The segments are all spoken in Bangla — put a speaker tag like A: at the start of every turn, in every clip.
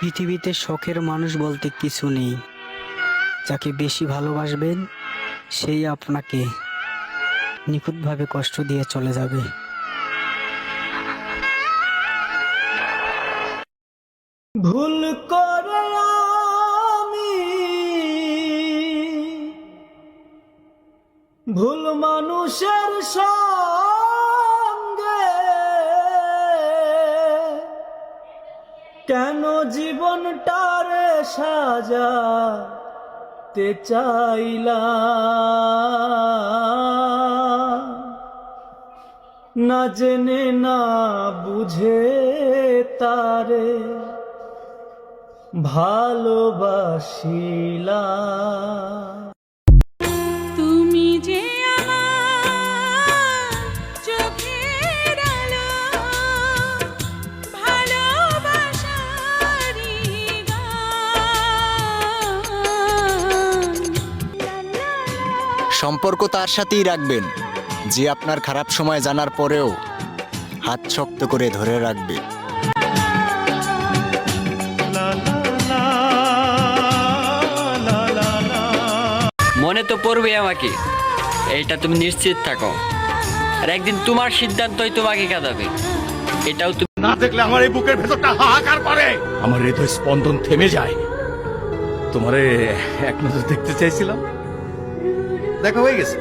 A: পৃথিবীতে শখের মানুষ বলতে কিছু নেই। যাকে বেশি ভালোবাসবেন, সেই আপনাকে নিখুঁতভাবে কষ্ট দিয়ে চলে যাবে। ভুল করে আমি ভুল মানুষের সঙ্গে কেন জীবনটারে সাজাতে চাইলা না জেনে না বুঝে তারে ভালোবাসিলাম।
B: সম্পর্ক তার সাথেই রাখবেন। যে আপনার খারাপ সময় জানার পরেও হাত শক্ত করে ধরে রাখবে।
C: মনে তো পড়বে আমাকে। এইটা তুমি নিশ্চিত থাকো। আর একদিন তোমার সিদ্ধান্তই তোমাকে কাঁদাবে। এটাও তুমি
D: না দেখলে আমার এই বুকের ভেতরটা হাহাকার করে। আমার হৃদয় স্পন্দন থেমে যায়। তোমারে এক নজর দেখতে চাইছিলাম দেখা হয়ে গেছে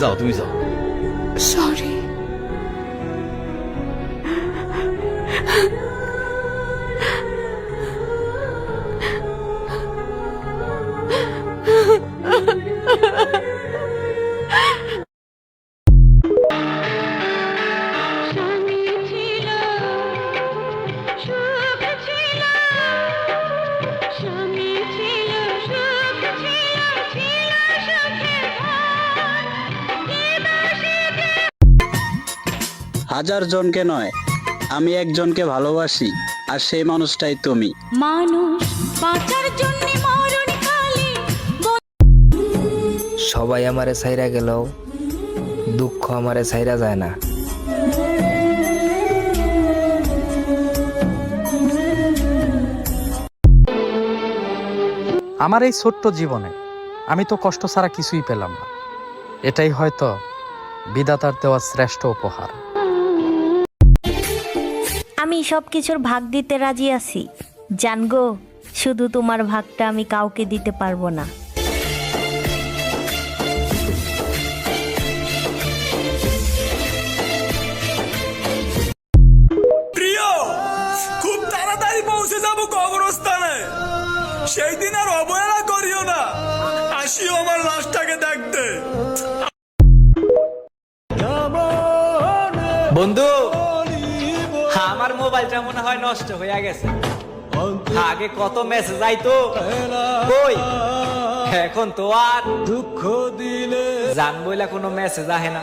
D: যাও তুমি যাও
E: সরি
A: হাজার জনকে নয় আমি একজনকে ভালোবাসি আর সেই মানুষটাই তুমি।
E: মানুষ বাঁচার জন্য
F: সবাই আমারে সাইরা গেলেও দুঃখ আমারে সাইরা যায় না।
G: আমার এই ছোট্ট জীবনে আমি তো কষ্ট ছাড়া কিছুই পেলাম না। এটাই হয়তো বিধাতার দেওয়া শ্রেষ্ঠ উপহার।
H: আমি সব কিছুর ভাগ দিতে রাজি আছি। জানগো শুধু তোমার ভাগটা আমি কাউকে দিতে পারব না।
I: প্রিয় খুব তাড়াতাড়ি পৌঁছে যাব কবরস্থানে। সেই দিন আর অবহেলা করিও না। আসিও আমার লাশটাকে দেখতে।
J: বন্ধু মোবাইলটা মনে হয় নষ্ট হয়ে গেছে। আগে কত মেসেজ আইতো? কই? এখন তো আর দুঃখ দিলে জান বইলা কোনো মেসেজ আহে না।